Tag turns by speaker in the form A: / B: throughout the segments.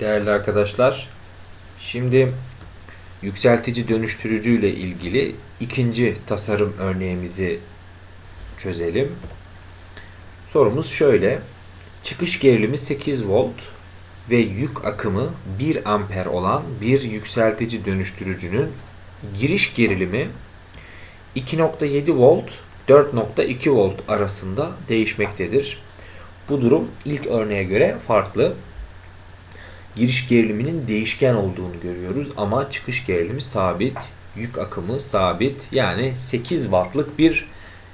A: Değerli arkadaşlar, şimdi yükseltici dönüştürücü ile ilgili ikinci tasarım örneğimizi çözelim. Sorumuz şöyle. Çıkış gerilimi 8 volt ve yük akımı 1 amper olan bir yükseltici dönüştürücünün giriş gerilimi 2.7 volt 4.2 volt arasında değişmektedir. Bu durum ilk örneğe göre farklı. Giriş geriliminin değişken olduğunu görüyoruz ama çıkış gerilimi sabit, yük akımı sabit. Yani 8 wattlık bir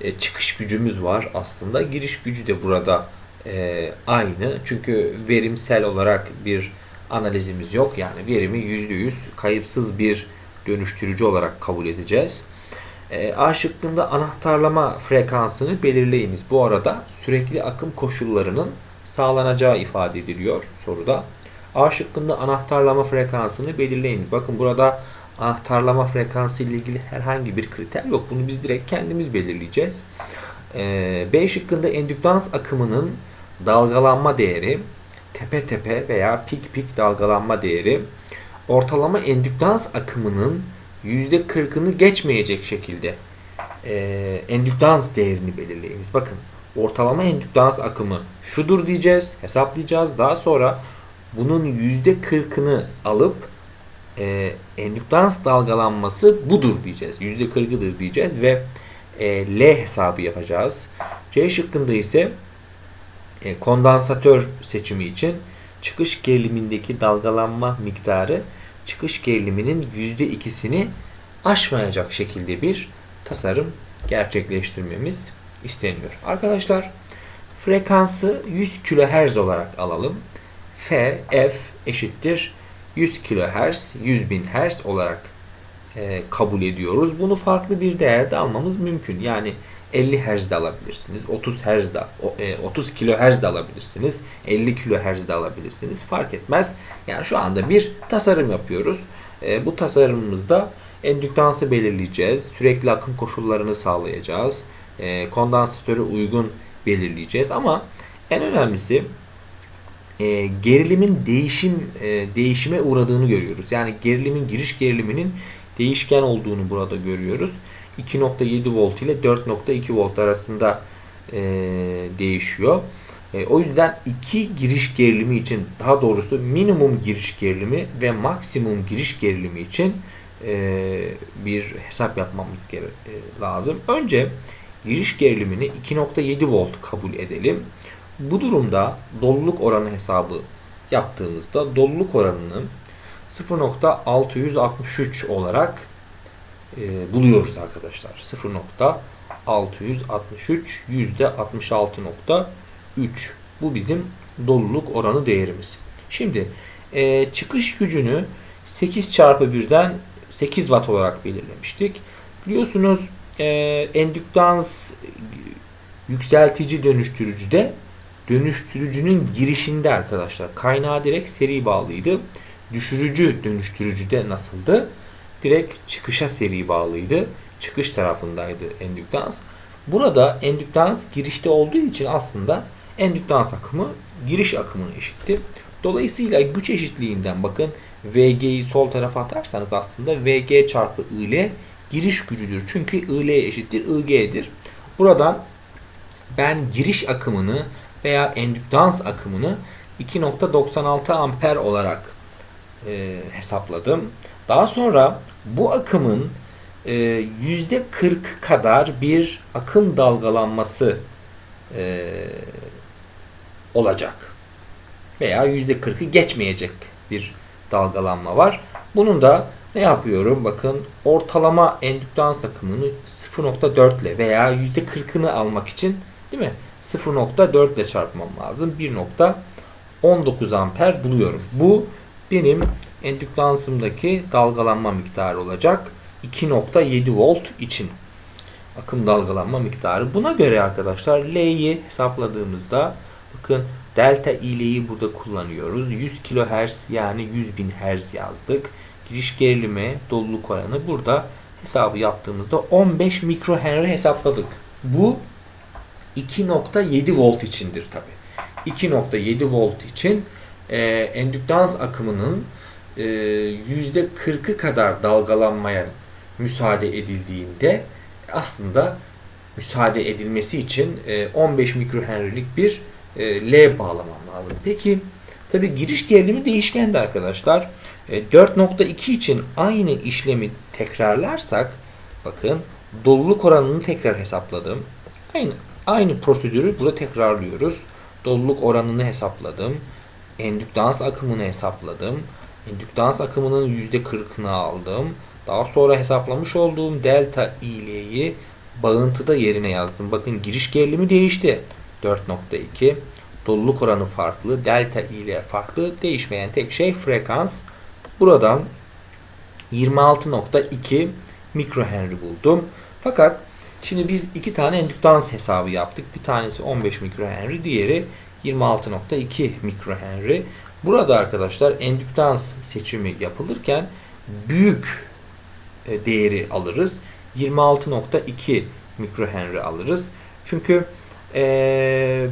A: e, çıkış gücümüz var aslında. Giriş gücü de burada e, aynı. Çünkü verimsel olarak bir analizimiz yok. Yani verimi %100 kayıpsız bir dönüştürücü olarak kabul edeceğiz. E, A şıkkında anahtarlama frekansını belirleyiniz. Bu arada sürekli akım koşullarının sağlanacağı ifade ediliyor soruda. A şıkkında anahtarlama frekansını belirleyiniz. Bakın burada anahtarlama frekansı ile ilgili herhangi bir kriter yok. Bunu biz direkt kendimiz belirleyeceğiz. E, B şıkkında endüktans akımının dalgalanma değeri tepe tepe veya pik pik dalgalanma değeri ortalama endüktans akımının %40'ını geçmeyecek şekilde e, endüktans değerini belirleyiniz. Bakın ortalama endüktans akımı şudur diyeceğiz, hesaplayacağız. Daha sonra bunun %40'ını alıp e, endüktans dalgalanması budur diyeceğiz. %40'ıdır diyeceğiz ve e, L hesabı yapacağız. C şıkkında ise e, kondansatör seçimi için çıkış gerilimindeki dalgalanma miktarı çıkış geriliminin %2'sini aşmayacak şekilde bir tasarım gerçekleştirmemiz isteniyor. Arkadaşlar frekansı 100 kHz olarak alalım. F, eşittir 100 kHz, 100 bin Hz olarak e, kabul ediyoruz. Bunu farklı bir değerde almamız mümkün. Yani 50 Hz de alabilirsiniz, 30 Hz de, 30 kHz de alabilirsiniz, 50 kHz de alabilirsiniz. Fark etmez. Yani şu anda bir tasarım yapıyoruz. E, bu tasarımımızda endüktansı belirleyeceğiz. Sürekli akım koşullarını sağlayacağız. E, kondansatörü uygun belirleyeceğiz. Ama en önemlisi e, gerilimin değişim değişime uğradığını görüyoruz. Yani gerilimin giriş geriliminin değişken olduğunu burada görüyoruz. 2.7 volt ile 4.2 volt arasında e, değişiyor. E, o yüzden iki giriş gerilimi için daha doğrusu minimum giriş gerilimi ve maksimum giriş gerilimi için e, bir hesap yapmamız e, lazım. Önce giriş gerilimini 2.7 volt kabul edelim. Bu durumda doluluk oranı hesabı yaptığımızda doluluk oranını 0.663 olarak e, buluyoruz arkadaşlar. 0.663 yüzde 66.3 bu bizim doluluk oranı değerimiz. Şimdi e, çıkış gücünü 8 çarpı 1'den 8 watt olarak belirlemiştik. Biliyorsunuz e, endüktans yükseltici dönüştürücüde dönüştürücünün girişinde arkadaşlar kaynağı direkt seri bağlıydı. Düşürücü dönüştürücüde nasıldı? direkt çıkışa seri bağlıydı. Çıkış tarafındaydı endüktans. Burada endüktans girişte olduğu için aslında endüktans akımı giriş akımına eşitti. Dolayısıyla güç eşitliğinden bakın VG'yi sol tarafa atarsanız aslında VG çarpı IL giriş gücüdür. Çünkü IL eşittir IG'dir. Buradan ben giriş akımını veya endüktans akımını 2.96 amper olarak e, hesapladım. Daha sonra bu akımın e, yüzde 40 kadar bir akım dalgalanması e, olacak. Veya yüzde 40'ı geçmeyecek bir dalgalanma var. Bunun da ne yapıyorum? Bakın ortalama endüktans akımını 0.4 ile veya yüzde 40'ını almak için değil mi? 0.4 ile çarpmam lazım. 1.19 amper buluyorum. Bu benim endüktansımdaki dalgalanma miktarı olacak. 2.7 volt için akım dalgalanma miktarı. Buna göre arkadaşlar L'yi hesapladığımızda bakın delta İ'yi burada kullanıyoruz. 100 kHz yani 100 bin Hz yazdık. Giriş gerilimi, doluluk oranı burada hesabı yaptığımızda 15 mikrohenry hesapladık. Bu 2.7 volt içindir tabi. 2.7 volt için e, endüktans akımının e, %40'ı kadar dalgalanmaya müsaade edildiğinde aslında müsaade edilmesi için e, 15 mikrohenrilik bir e, L bağlamam lazım. Peki tabi giriş gerilimi değişkendi arkadaşlar. E, 4.2 için aynı işlemi tekrarlarsak bakın doluluk oranını tekrar hesapladım. Aynı aynı prosedürü burada tekrarlıyoruz. Doluluk oranını hesapladım. Endüktans akımını hesapladım. Endüktans akımının %40'ını aldım. Daha sonra hesaplamış olduğum delta İ'yi bağıntıda yerine yazdım. Bakın giriş gerilimi değişti. 4.2 doluluk oranı farklı. Delta ile farklı. Değişmeyen tek şey frekans. Buradan 26.2 mikrohenry buldum. Fakat şimdi biz iki tane endüktans hesabı yaptık. Bir tanesi 15 mikrohenry, diğeri 26.2 mikrohenry. Burada arkadaşlar endüktans seçimi yapılırken büyük e, değeri alırız. 26.2 mikrohenry alırız. Çünkü ee,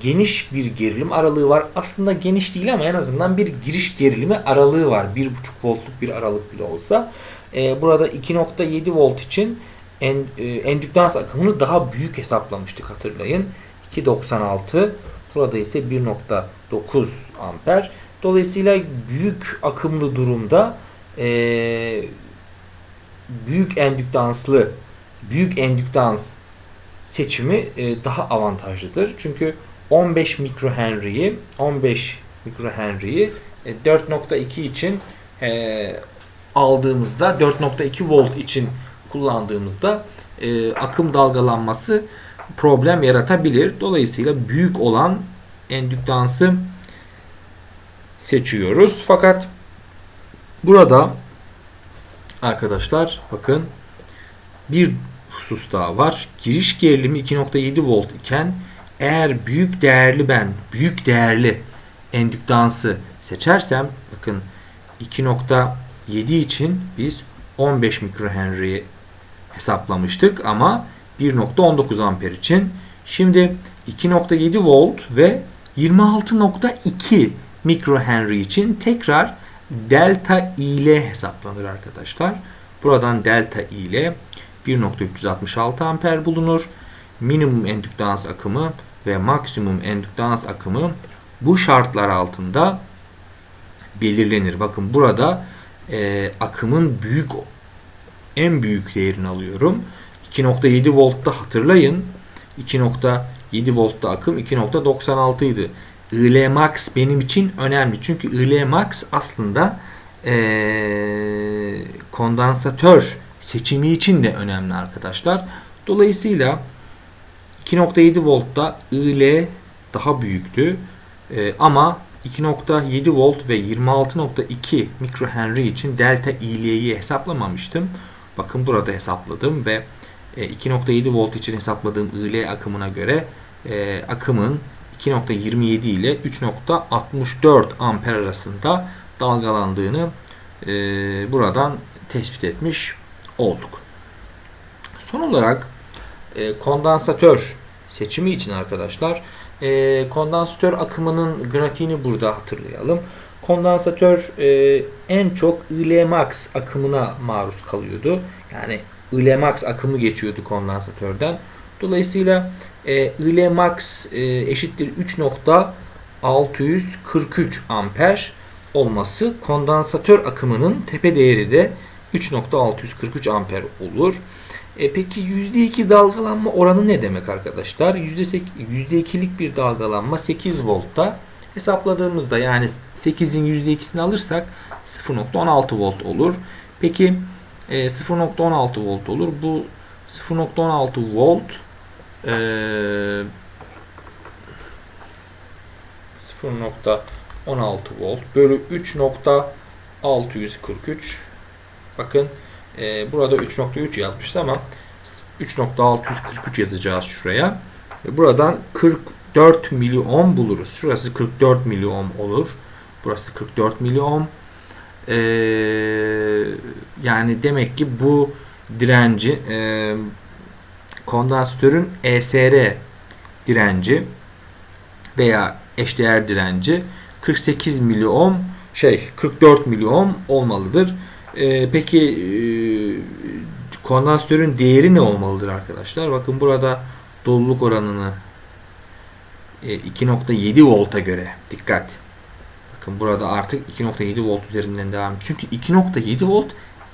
A: geniş bir gerilim aralığı var. Aslında geniş değil ama en azından bir giriş gerilimi aralığı var. 1.5 voltluk bir aralık bile olsa. E, burada 2.7 volt için en, e, endüktans akımını daha büyük hesaplamıştık hatırlayın. 2.96 burada ise 1.9 amper. Dolayısıyla büyük akımlı durumda e, büyük endüktanslı büyük endüktans seçimi e, daha avantajlıdır. Çünkü 15 mikrohenry'yi 15 mikrohenry'yi 4.2 için e, aldığımızda 4.2 volt için kullandığımızda e, akım dalgalanması problem yaratabilir. Dolayısıyla büyük olan endüktansı seçiyoruz. Fakat burada arkadaşlar bakın bir husus daha var. Giriş gerilimi 2.7 volt iken eğer büyük değerli ben büyük değerli endüktansı seçersem bakın 2.7 için biz 15 mikrohenry hesaplamıştık ama 1.19 amper için şimdi 2.7 volt ve 26.2 mikrohenry için tekrar delta ile hesaplanır arkadaşlar. Buradan delta ile 1.366 amper bulunur. Minimum endüktans akımı ve maksimum endüktans akımı bu şartlar altında belirlenir. Bakın burada e, akımın büyük en büyük değerini alıyorum. 2.7 voltta hatırlayın. 2.7 voltta akım 2.96 idi. IL max benim için önemli. Çünkü IL max aslında e, kondansatör seçimi için de önemli arkadaşlar. Dolayısıyla 2.7 voltta IL daha büyüktü. E, ama 2.7 volt ve 26.2 mikrohenry için delta IL'yi hesaplamamıştım. Bakın burada hesapladım ve 2.7 e, volt için hesapladığım IL akımına göre e, akımın 2.27 ile 3.64 amper arasında dalgalandığını e, buradan tespit etmiş olduk. Son olarak e, kondansatör seçimi için arkadaşlar e, kondansatör akımının grafiğini burada hatırlayalım. Kondansatör e, en çok IL-max akımına maruz kalıyordu. Yani IL-max akımı geçiyordu kondansatörden. Dolayısıyla e, IL-max e, eşittir 3.643 amper olması kondansatör akımının tepe değeri de 3.643 amper olur. E peki %2 dalgalanma oranı ne demek arkadaşlar? %2'lik bir dalgalanma 8 voltta hesapladığımızda yani 8'in %2'sini alırsak 0.16 volt olur. Peki e, 0.16 volt olur. Bu 0.16 volt e, 0.16 volt bölü 3.643 Bakın e, burada 3.3 yazmışız ama 3.643 yazacağız şuraya. Buradan 44 miliohm buluruz. Şurası 44 miliohm olur. Burası 44 miliohm. Ee, yani demek ki bu direnci e, kondansatörün ESR direnci veya eşdeğer direnci 48 miliohm şey 44 miliohm olmalıdır. Ee, peki e, kondansatörün değeri ne olmalıdır arkadaşlar? Bakın burada doluluk oranını 2.7 volta göre dikkat. Bakın burada artık 2.7 volt üzerinden devam. Çünkü 2.7 volt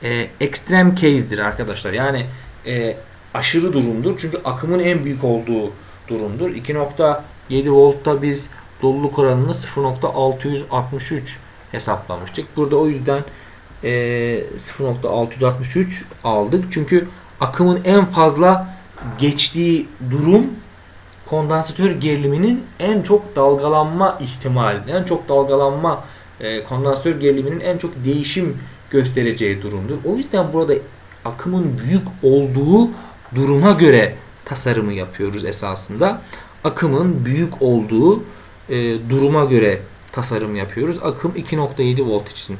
A: e, extreme case'dir arkadaşlar. Yani e, aşırı durumdur. Çünkü akımın en büyük olduğu durumdur. 2.7 voltta biz doluluk oranını 0.663 hesaplamıştık. Burada o yüzden e, 0.663 aldık. Çünkü akımın en fazla geçtiği durum kondansatör geriliminin en çok dalgalanma ihtimali, en çok dalgalanma e, kondansatör geriliminin en çok değişim göstereceği durumdur. O yüzden burada akımın büyük olduğu duruma göre tasarımı yapıyoruz esasında. Akımın büyük olduğu e, duruma göre tasarım yapıyoruz. Akım 2.7 volt için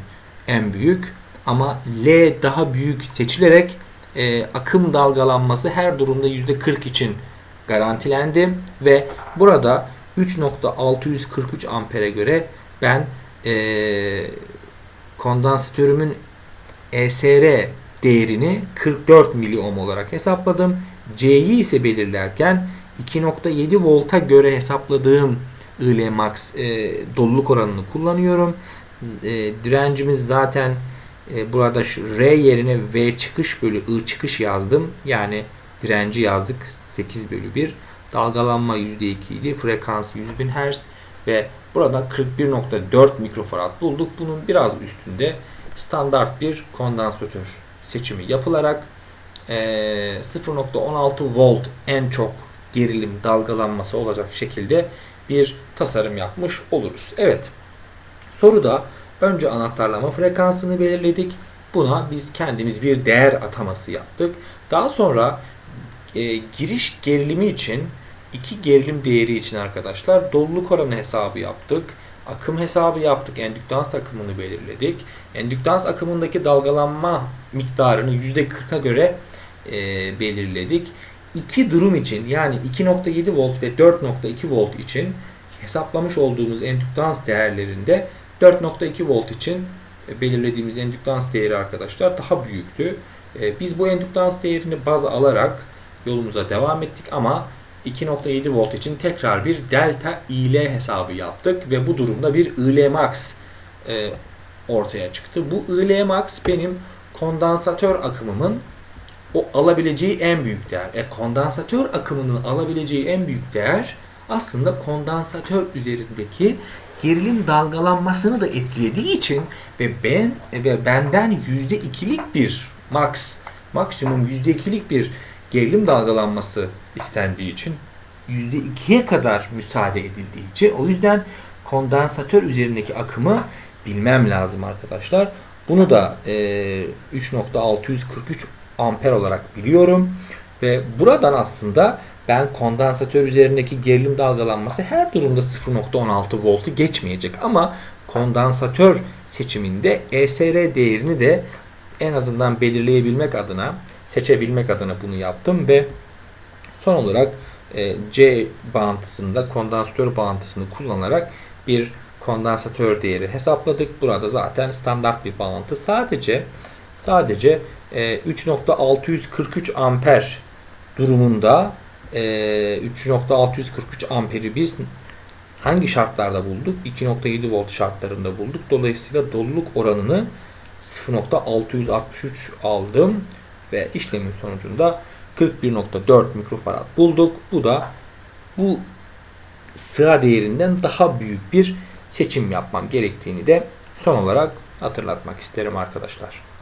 A: en büyük ama L daha büyük seçilerek e, akım dalgalanması her durumda %40 için garantilendi ve burada 3.643 ampere göre ben e, kondansatörümün ESR değerini 44 miliohm olarak hesapladım. C'yi ise belirlerken 2.7 volta göre hesapladığım IL max e, doluluk oranını kullanıyorum. E, direncimiz zaten e, burada şu R yerine V çıkış bölü I çıkış yazdım. Yani direnci yazdık 8 bölü 1. Dalgalanma %2 idi. Frekans 100.000 Hz ve burada 41.4 mikrofarad bulduk. Bunun biraz üstünde standart bir kondansatör seçimi yapılarak e, 0.16 volt en çok gerilim dalgalanması olacak şekilde bir tasarım yapmış oluruz. Evet. Soruda önce anahtarlama frekansını belirledik. Buna biz kendimiz bir değer ataması yaptık. Daha sonra e, giriş gerilimi için iki gerilim değeri için arkadaşlar doluluk oranı hesabı yaptık. Akım hesabı yaptık. Endüktans akımını belirledik. Endüktans akımındaki dalgalanma miktarını %40'a göre e, belirledik. İki durum için yani 2.7 volt ve 4.2 volt için hesaplamış olduğumuz endüktans değerlerinde 4.2 volt için e, belirlediğimiz endüktans değeri arkadaşlar daha büyüktü. E, biz bu endüktans değerini baz alarak yolumuza devam ettik ama 2.7 volt için tekrar bir delta IL hesabı yaptık ve bu durumda bir IL max e, ortaya çıktı. Bu IL max benim kondansatör akımımın o alabileceği en büyük değer. E, kondansatör akımının alabileceği en büyük değer aslında kondansatör üzerindeki gerilim dalgalanmasını da etkilediği için ve ben ve benden %2'lik bir max maksimum %2'lik bir gerilim dalgalanması istendiği için %2'ye kadar müsaade edildiği için o yüzden kondansatör üzerindeki akımı bilmem lazım arkadaşlar. Bunu da e, 3.643 amper olarak biliyorum ve buradan aslında ben kondansatör üzerindeki gerilim dalgalanması her durumda 0.16 voltu geçmeyecek ama kondansatör seçiminde ESR değerini de en azından belirleyebilmek adına seçebilmek adına bunu yaptım ve son olarak e, C bağıntısında kondansatör bağıntısını kullanarak bir kondansatör değeri hesapladık. Burada zaten standart bir bağıntı. Sadece sadece e, 3.643 amper durumunda e, 3.643 amperi biz hangi şartlarda bulduk? 2.7 volt şartlarında bulduk. Dolayısıyla doluluk oranını 0.663 aldım ve işlemin sonucunda 41.4 mikrofarad bulduk. Bu da bu sıra değerinden daha büyük bir seçim yapmam gerektiğini de son olarak hatırlatmak isterim arkadaşlar.